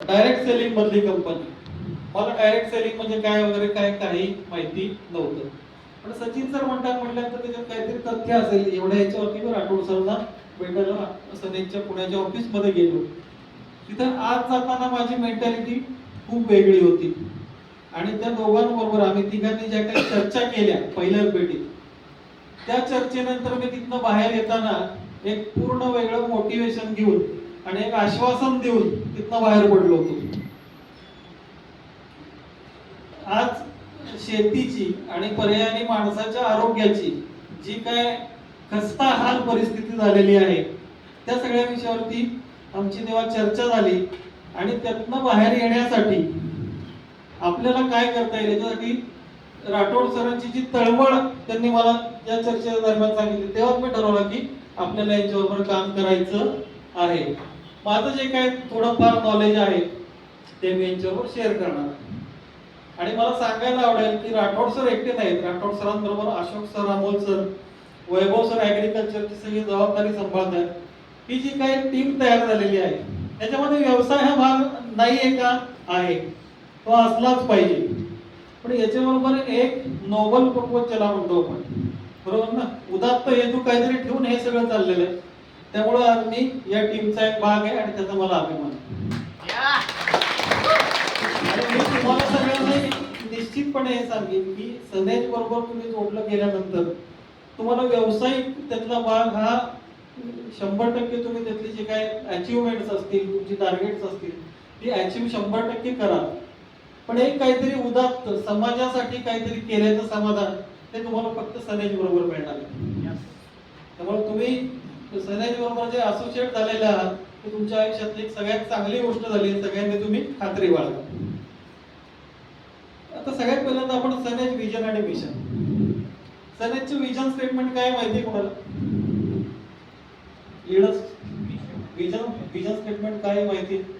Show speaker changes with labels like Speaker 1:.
Speaker 1: Direct selling मधली company मला direct selling म्हणजे काय वगैरे काय काही माहिती नव्हतं. पण सचिन सर म्हणतात म्हटल्यानंतर त्याच्यात काहीतरी तथ्य असेल. एवढ्या याच्यावरती मी राठोड सरना भेटायला सनेजच्या पुण्याच्या ऑफिसमध्ये गेलो. तिथं आज जाताना माझी मेंटॅलिटी खूप वेगळी होती. आणि त्या दोघांबरोबर आम्ही तिघांनी ज्या काही चर्चा केल्या पहिल्याच भेटीत त्या चर्चेनंतर मी तिथनं बाहेर येताना एक पूर्ण वेगळं मोटिवेशन घेऊन आणि एक आश्वासन देऊन तिथनं बाहेर पडलो होतो. आज शेतीची आणि पर्यायाने माणसाच्या आरोग्याची जी काय खस्ता हाल परिस्थिती झालेली आहे त्या सगळ्या विषयावरती आमची तेव्हा चर्चा झाली आणि त्यातनं बाहेर येण्यासाठी आपल्याला काय करता येईल याच्यासाठी राठोड सरांची जी तळमळ त्यांनी मला या चर्चे दरम्यान सांगितली तेव्हाच मी ठरवलं की आपल्याला यांच्याबरोबर काम करायचं आहे. माझं जे काय थोडंफार नॉलेज आहे ते मी यांच्याबरोबर शेअर करणार आहे. आणि मला सांगायला आवडेल की राठोड सर एकटे नाहीत. Rathod सरांबरोबर Ashok sir Amol sir Vaibhav sir ॲग्रिकल्चरची सगळी जबाबदारी सांभाळतात ही जी काही टीम तयार झालेली आहे त्याच्यामध्ये व्यवसाय हा भाग नाही आहे का? आहे. तो असलाच पाहिजे. पण याच्याबरोबर एक नोबल पर्पज ज्याला म्हणतो आपण. बरोबर ना? उदात्त हेतू काहीतरी ठेवून हे सगळं चाललेलं आहे. त्यामुळे आज मी या टीमचा एक भाग आहे आणि त्याचा मला अभिमान. आणि मी तुम्हाला सगळ्यांना निश्चितपणे हे सांगेन की सनेज बरोबर तुम्ही जोडलं गेल्यानंतर तुम्हाला व्यावसायिक त्यातला भाग हा शंभर टक्के तुम्ही त्यातली जे काय अचिव्हमेंट्स असतील तुमची टार्गेट्स असतील ती अचीव शंभर टक्के करा. पण एक काहीतरी उदात्त समाजासाठी काहीतरी केल्याचं समाधान ते तुम्हाला फक्त सनेज बरोबर मिळणार. त्यामुळे तुम्ही सनेज बरोबर जे असोसिएट झालेले आहात ते तुमच्या आयुष्यातली एक सगळ्यात चांगली गोष्ट झाली सगळ्यांनी तुम्ही खात्री बाळगा. आता सगळ्यात पहिल्यांदा आपण सनेज विजन आणि मिशन सनेजचं विजन स्टेटमेंट काय माहिती आहे कोणाला विजन विजन स्टेटमेंट काय माहिती आहे?